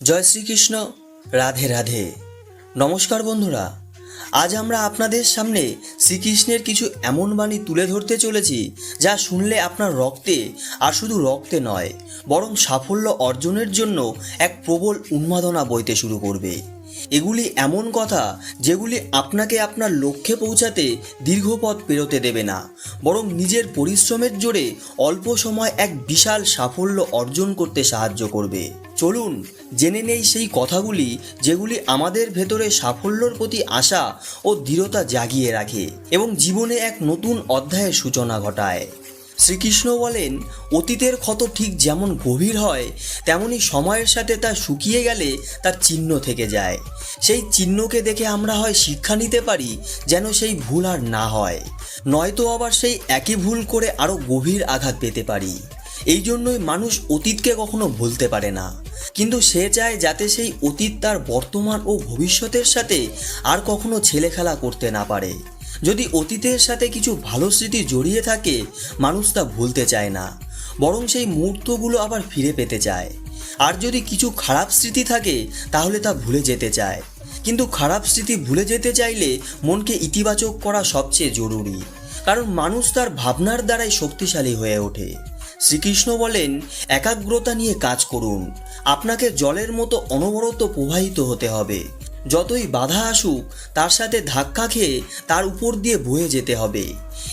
জয় শ্রীকৃষ্ণ, রাধে রাধে। নমস্কার বন্ধুরা, আজ আমরা আপনাদের সামনে শ্রীকৃষ্ণের কিছু এমন বাণী তুলে ধরতে চলেছি যা শুনলে আপনার রক্তে, আর শুধু রক্তে নয়, বরং সাফল্য অর্জনের জন্য এক প্রবল উন্মাদনা বইতে শুরু করবে। এগুলি এমন কথা যেগুলি আপনাকে আপনার লক্ষ্যে পৌঁছাতে দীর্ঘ পথ পেরোতে দেবে না, বরং নিজের পরিশ্রমের জোরে অল্প সময় এক বিশাল সাফল্য অর্জন করতে সাহায্য করবে। চলুন, জেনে নেই সেই কথাগুলি যেগুলি আমাদের ভেতরে সাফল্যর প্রতি আশা ও দৃঢ়তা জাগিয়ে রাখে এবং জীবনে এক নতুন অধ্যায়ের সূচনা ঘটায়। শ্রীকৃষ্ণ বলেন, অতীতের ক্ষত ঠিক যেমন গভীর হয়, তেমনি সময়ের সাথে তা শুকিয়ে গেলে তার চিহ্ন থেকে যায়। সেই চিহ্নকে দেখে আমরা হয় শিক্ষা নিতে পারি, যেন সেই ভুল আর না হয়। নয়তো আবার সেই একই ভুল করে আরও গভীর আঘাত পেতে পারি। এই জন্যই মানুষ অতীতকে কখনো ভুলতে পারে না। কিন্তু সে চায় যাতে সেই অতীত তার বর্তমান ও ভবিষ্যতের সাথে আর কখনো ছেলে খেলা করতে না পারে। যদি অতীতের সাথে কিছু ভালো স্মৃতি জড়িয়ে থাকে, মানুষ তা ভুলতে চায় না। বরং সেই মুহূর্তগুলো আবার ফিরে পেতে চায়। আর যদি কিছু খারাপ স্মৃতি থাকে, তাহলে তা ভুলে যেতে চায়। কিন্তু খারাপ স্মৃতি ভুলে যেতে চাইলে মনকে ইতিবাচক করা সবচেয়ে জরুরি। কারণ মানুষ তার ভাবনার দ্বারাই শক্তিশালী হয়ে ওঠে। শ্রীকৃষ্ণ বলেন, একাগ্রতা নিয়ে কাজ করুন। আপনাকে জলের মতো অনবরত প্রবাহিত হতে হবে। যতই বাধা আসুক, তার সাথে ধাক্কা খেয়ে তার উপর দিয়ে বয়ে যেতে হবে।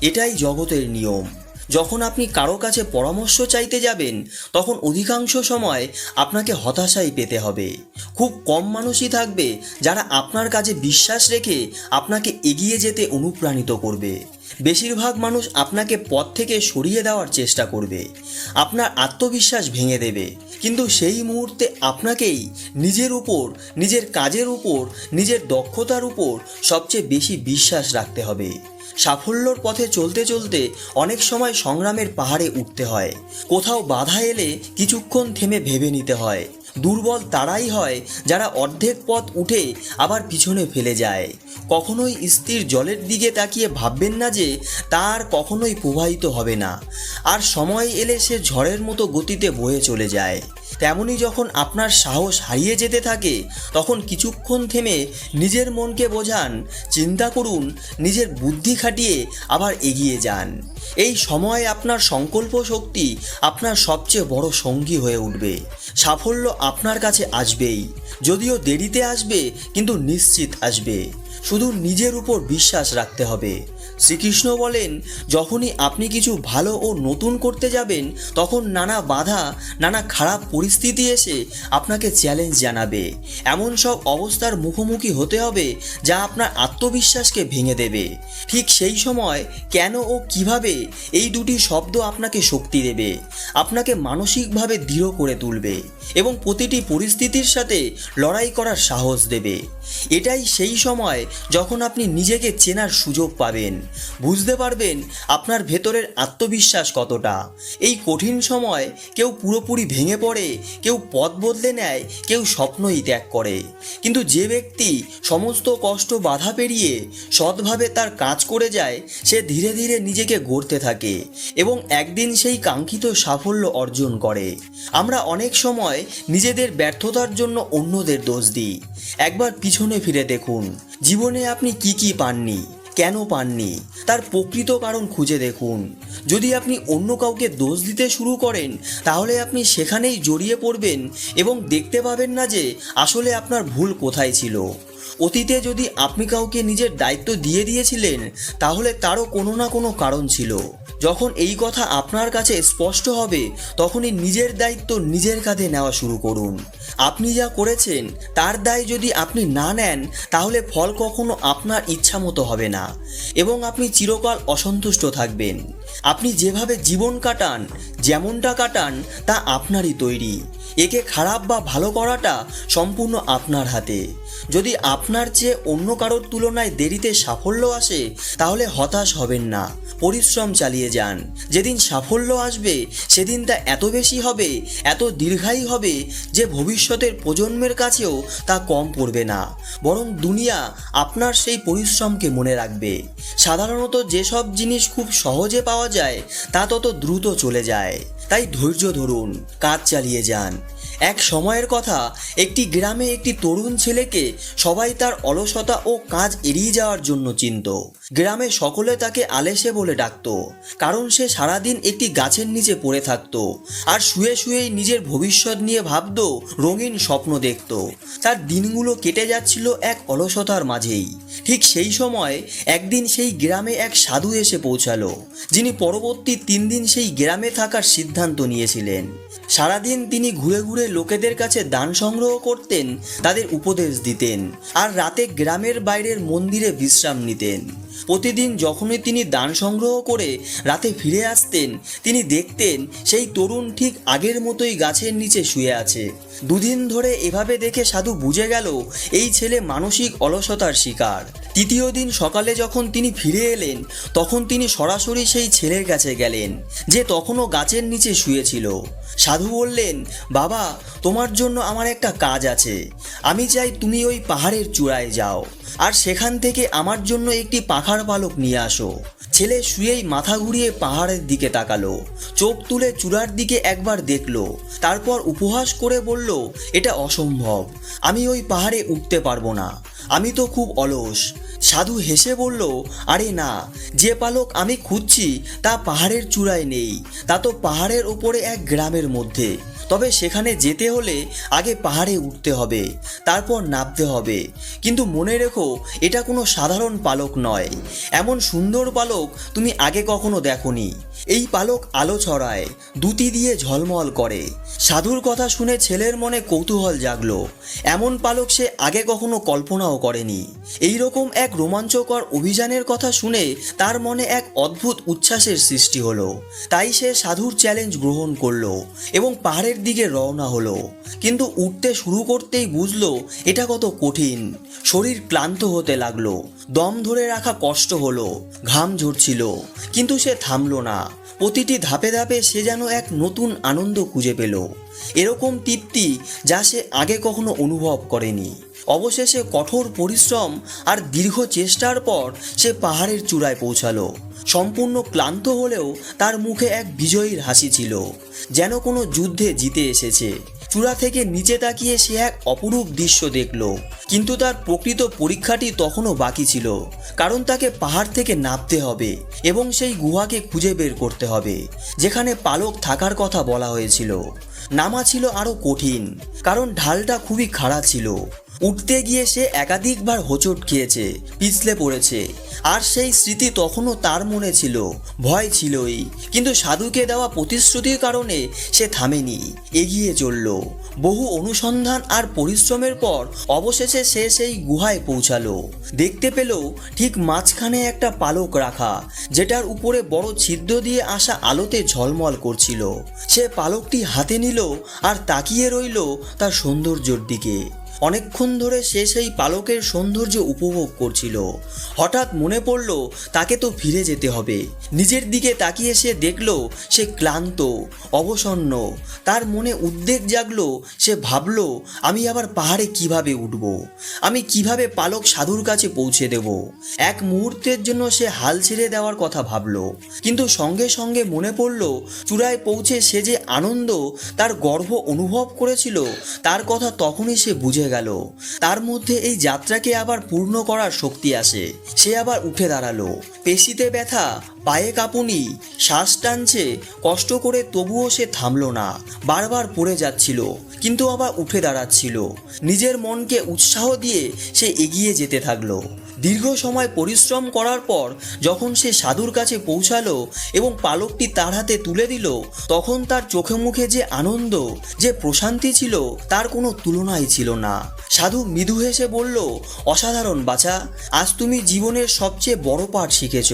এটাই জগতের নিয়ম। যখন আপনি কারও কাছে পরামর্শ চাইতে যাবেন, তখন অধিকাংশ সময় আপনাকে হতাশাই পেতে হবে। খুব কম মানুষই থাকবে যারা আপনার কাছে বিশ্বাস রেখে আপনাকে এগিয়ে যেতে অনুপ্রাণিত করবে। বেশিরভাগ মানুষ আপনাকে পথ থেকে সরিয়ে দেওয়ার চেষ্টা করবে। আপনার আত্মবিশ্বাস ভেঙে দেবে। কিন্তু সেই মুহূর্তে আপনাকেই নিজের উপর, নিজের কাজের উপর, নিজের দক্ষতার উপর সবচেয়ে বেশি বিশ্বাস রাখতে হবে। সাফল্যর পথে চলতে চলতে অনেক সময় সংগ্রামের পাহাড়ে উঠতে হয়। কোথাও বাধা এলে কিছুক্ষণ থেমে ভেবে নিতে হয়। দুর্বল তারাই হয়, যারা অর্ধেক পথ উঠে আবার পিছনে ফেলে যায়। কখনোই স্থির জলের দিকে তাকিয়ে ভাববেন না যে তার কখনোই প্রবাহিত হবে না। আর সময় এলে সে ঝড়ের মতো গতিতে বয়ে চলে যায়। তেমনি যখন আপনার সাহস হারিয়ে যেতে থাকে, তখন কিছুক্ষণ থেমে নিজের মনকে বোঝান, চিন্তা করুন, নিজের বুদ্ধি খাটিয়ে আবার এগিয়ে যান। এই সময় আপনার সংকল্প শক্তি আপনার সবচেয়ে বড় সঙ্গী হয়ে উঠবে। সাফল্য আপনার কাছে আসবেই। যদিও দেরিতে আসবে, কিন্তু নিশ্চিত আসবে। শুধু নিজের উপর বিশ্বাস রাখতে হবে। শ্রীকৃষ্ণ বলেন, যখনই আপনি কিছু ভালো ও নতুন করতে যাবেন, তখন নানা বাধা, নানা খারাপ পরিস্থিতি এসে আপনাকে চ্যালেঞ্জ জানাবে। এমন সব অবস্থার মুখোমুখি হতে হবে যা আপনার আত্মবিশ্বাসকে ভেঙে দেবে। ঠিক সেই সময় কেন ও কীভাবে এই দুটি শব্দ আপনাকে শক্তি দেবে। আপনাকে মানসিকভাবে দৃঢ় করে তুলবে এবং প্রতিটি পরিস্থিতির সাথে লড়াই করার সাহস দেবে। এটাই সেই সময় যখন আপনি নিজেকে চেনার সুযোগ পাবেন, বুঝতে পারবেন আপনার ভেতরের আত্মবিশ্বাস কতটা। এই কঠিন সময় কেউ পুরোপুরি ভেঙে পড়ে, কেউ পথ বদলে নেয়, কেউ স্বপ্নই ত্যাগ করে। কিন্তু যে ব্যক্তি সমস্ত কষ্ট বাধা পেরিয়ে সৎভাবে তার কাজ করে যায়, সে ধীরে ধীরে নিজেকে গড়তে থাকে এবং একদিন সেই কাঙ্ক্ষিত সাফল্য অর্জন করে। আমরা অনেক সময় নিজেদের ব্যর্থতার জন্য অন্যদের দোষ দিই। একবার পিছনে ফিরে দেখুন, জীবনে আপনি কি কি পাননি, কেন পাননি, তার প্রকৃত কারণ খুঁজে দেখুন। যদি আপনি অন্য কাউকে দোষ দিতে শুরু করেন, তাহলে আপনি সেখানেই জড়িয়ে পড়বেন এবং দেখতে পাবেন না যে আসলে আপনার ভুল কোথায় ছিল। অতীতে যদি আপনি কাউকে নিজের দায়িত্ব দিয়ে দিয়েছিলেন, তাহলে তারও কোনো না কোনো কারণ ছিল। যখন এই কথা আপনার কাছে স্পষ্ট হবে, তখনই নিজের দায়িত্ব নিজের কাঁধে নেওয়া শুরু করুন। আপনি যা করেছেন, তার দায় যদি আপনি না নেন, তাহলে ফল কখনো আপনার ইচ্ছামতো হবে না এবং আপনি চিরকাল অসন্তুষ্ট থাকবেন। আপনি যেভাবে জীবন কাটান, যেমনটা কাটান, তা আপনারই তৈরি। একে খারাপ বা ভালো করাটা সম্পূর্ণ আপনার হাতে। যদি আপনার চেয়ে অন্য কারোর তুলনায় দেরিতে সাফল্য আসে, তাহলে হতাশ হবেন না। পরিশ্রম চালিয়ে যান। যেদিন সাফল্য আসবে, সেদিন তা এত বেশি হবে, এত দীর্ঘায়ী হবে, যে ভবিষ্যতের প্রজন্মের কাছেও তা কম পড়বে না। বরং দুনিয়া আপনার সেই পরিশ্রমকে মনে রাখবে। সাধারণত যেসব জিনিস খুব সহজে পাওয়া যায় তা তত দ্রুত চলে যায়। তাই ধৈর্য ধরুন কাজ চালিয়ে যান। এক সময়ের কথা, একটি গ্রামে একটি তরুণ ছেলেকে সবাই তার অলসতা ও কাজ এড়িয়ে যাওয়ার জন্য চিনত। গ্রামে সকলে তাকে আলেসে বলে ডাকত, কারণ সে সারাদিন একটি গাছের নিচে পড়ে থাকত আর শুয়ে শুয়েই নিজের ভবিষ্যৎ নিয়ে ভাবত, রঙিন স্বপ্ন দেখত। তার দিনগুলো কেটে যাচ্ছিল এক অলসতার মাঝেই। ঠিক সেই সময় একদিন সেই গ্রামে এক সাধু এসে পৌঁছালো, যিনি পরবর্তী তিন দিন সেই গ্রামে থাকার সিদ্ধান্ত নিয়েছিলেন। সারাদিন তিনি ঘুরে ঘুরে লোকেদের কাছে দান সংগ্রহ করতেন, তাদের উপদেশ দিতেন, আর রাতে গ্রামের বাইরের মন্দিরে বিশ্রাম নিতেন। প্রতিদিন যখনই তিনি দান সংগ্রহ করে রাতে ফিরে আসতেন, তিনি দেখতেন সেই তরুণ ঠিক আগের মতোই গাছের নিচে শুয়ে আছে। দুদিন ধরে এভাবে দেখে সাধু বুঝে গেল, এই ছেলে মানসিক অলসতার শিকার। তৃতীয় দিন সকালে যখন তিনি ফিরে এলেন, তখন তিনি সরাসরি সেই ছেলের কাছে গেলেন, যে তখনও গাছের নিচে শুয়েছিল। সাধু বললেন, বাবা, তোমার জন্য আমার একটা কাজ আছে। আমি চাই তুমি ওই পাহাড়ের চূড়ায় যাও, আর সেখান থেকে আমার জন্য একটি পাখার পালক নিয়ে আসো। ছেলে শুয়েই মাথা ঘুরিয়ে পাহাড়ের দিকে তাকালো। চোখ তুলে চূড়ার দিকে একবার দেখল। তারপর উপহাস করে বলল, এটা অসম্ভব। আমি ওই পাহাড়ে উঠতে পারব না। আমি তো খুব অলস। সাধু হেসে বলল, আরে না, যে পালক আমি খুঁজছি, তা পাহাড়ের চূড়ায় নেই। তা তো পাহাড়ের ওপরে এক গ্রামের মধ্যে। তবে সেখানে যেতে হলে আগে পাহাড়ে উঠতে হবে, তারপর নামতে হবে। কিন্তু মনে রেখো, এটা কোনো সাধারণ পালক নয়। এমন সুন্দর পালক তুমি আগে কখনো দেখনি। এই পালক আলো ছড়ায়, দুটি দিয়ে ঝলমল করে। সাধুর কথা শুনে ছেলের মনে কৌতূহল জাগলো। এমন পালক সে আগে কখনো কল্পনাও করেনি। এই রকম এক রোমাঞ্চকর অভিযানের কথা শুনে তার মনে এক অদ্ভুত উচ্ছ্বাসের সৃষ্টি হলো। তাই সে সাধুর চ্যালেঞ্জ গ্রহণ করল এবং পাহাড়ের দিকে রওনা হলো। কিন্তু উঠতে শুরু করতেই বুঝলো এটা কত কঠিন। শরীর ক্লান্ত হতে লাগল। দম ধরে রাখা কষ্ট হলো। ঘাম ঝরছিল। কিন্তু সে থামলো না। প্রতিটি ধাপে ধাপে সে যেন এক নতুন আনন্দ খুঁজে পেল। এরকম তৃপ্তি যা সে আগে কখনো অনুভব করেনি। অবশেষে কঠোর পরিশ্রম আর দীর্ঘ চেষ্টার পর সে পাহাড়ের চূড়ায় পৌঁছালো। সম্পূর্ণ ক্লান্ত হলেও তার মুখে এক বিজয়ীর হাসি ছিল, যেন কোনো যুদ্ধে জিতে এসেছে। চূড়া থেকে নিচে তাকিয়ে সে এক অপরূপ দৃশ্য দেখল। কিন্তু তার প্রকৃত পরীক্ষাটি তখনও বাকি ছিল, কারণ তাকে পাহাড় থেকে নামতে হবে এবং সেই গুহাকে খুঁজে বের করতে হবে, যেখানে পালক থাকার কথা বলা হয়েছিল। নামা ছিল আরও কঠিন, কারণ ঢালটা খুবই খাড়া ছিল। উঠতে গিয়ে সে একাধিকবার হোঁচট খেয়েছে, পিছলে পড়েছে। আর সেই স্মৃতি তখনও তার মনে ছিল, ভয় ছিলই। কিন্তু সাধুকে দেওয়া প্রতিশ্রুতির কারণে সে থামেনি, এগিয়ে চলল। বহু অনুসন্ধান আর পরিশ্রমের পর অবশেষে সে সেই গুহায় পৌঁছালো। দেখতে পেল ঠিক মাঝখানে একটা পালক রাখা, যেটার উপরে বড় ছিদ্র দিয়ে আসা আলোতে ঝলমল করছিল। সে পালকটি হাতে নিল আর তাকিয়ে রইল তার সৌন্দর্যের দিকে। অনেকক্ষণ ধরে সে সেই পালকের সৌন্দর্য উপভোগ করছিল। হঠাৎ মনে পড়ল, তাকে তো ফিরে যেতে হবে। নিজের দিকে তাকিয়ে সে দেখল, সে ক্লান্ত, অবসন্ন। তার মনে উদ্বেগ জাগলো, সে ভাবল, আমি আবার পাহাড়ে কীভাবে উঠব? আমি কীভাবে পালক সাধুর কাছে পৌঁছে দেব? এক মুহূর্তের জন্য সে হাল ছেড়ে দেওয়ার কথা ভাবল। কিন্তু সঙ্গে সঙ্গে মনে পড়ল, চূড়ায় পৌঁছে সে যে আনন্দ, তার গর্ব অনুভব করেছিল, তার কথা তখনই সে বুঝে গেল। তার মধ্যে এই যাত্রাকে আবার পূর্ণ করার শক্তি আসে। সে আবার উঠে দাঁড়াল। পেশিতে ব্যথা, পায়ে কাঁপুনি, শ্বাস টানছে, কষ্ট করে তবুও সে থামলো না। বারবার পড়ে যাচ্ছিল, কিন্তু আবার উঠে দাঁড়াচ্ছিল। নিজের মনকে উৎসাহ দিয়ে সে এগিয়ে যেতে থাকল। দীর্ঘ সময় পরিশ্রম করার পর যখন সে সাধুর কাছে পৌঁছালো এবং পালকটি তার হাতে তুলে দিল, তখন তার চোখে মুখে যে আনন্দ, যে প্রশান্তি ছিল, তার কোনো তুলনাই ছিল না। সাধু মৃদু হেসে বলল, অসাধারণ বাছা, আজ তুমি জীবনের সবচেয়ে বড় পাঠ শিখেছ।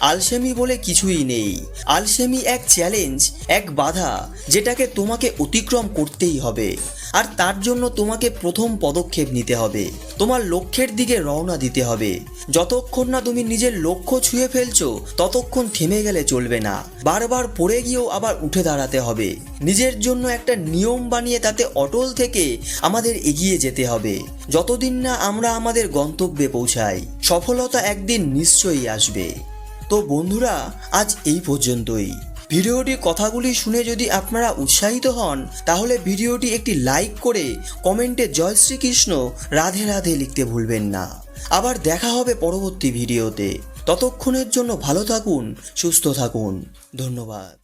আলসেমি বলে কিছুই নেই। আলসেমি এক চ্যালেঞ্জ এক বাধা, যেটাকে তোমাকে অতিক্রম করতেই হবে। আর তার জন্য তোমাকে প্রথম পদক্ষেপ নিতে হবে। তোমার লক্ষ্যের দিকে রওনা দিতে হবে। যতক্ষণ না তুমি নিজের লক্ষ্য ছুঁয়ে ফেলছো, ততক্ষণ থেমে গেলে চলবে না। বারবার পড়ে গিয়েও আবার উঠে দাঁড়াতে হবে। নিজের জন্য একটা নিয়ম বানিয়ে তাতে অটল থেকে আমাদের এগিয়ে যেতে হবে। যতদিন না আমরা আমাদের গন্তব্যে পৌঁছাই, সফলতা একদিন নিশ্চয়ই আসবে। তো বন্ধুরা, আজ এই পর্যন্তই। ভিডিওটি কথাগুলি শুনে যদি আপনারা উৎসাহিত হন, তাহলে ভিডিওটি একটি লাইক করে কমেন্টে জয় শ্রীকৃষ্ণ, রাধে রাধে লিখতে ভুলবেন না। আবার দেখা হবে পরবর্তী ভিডিওতে। ততক্ষণের জন্য ভালো থাকুন, সুস্থ থাকুন। ধন্যবাদ।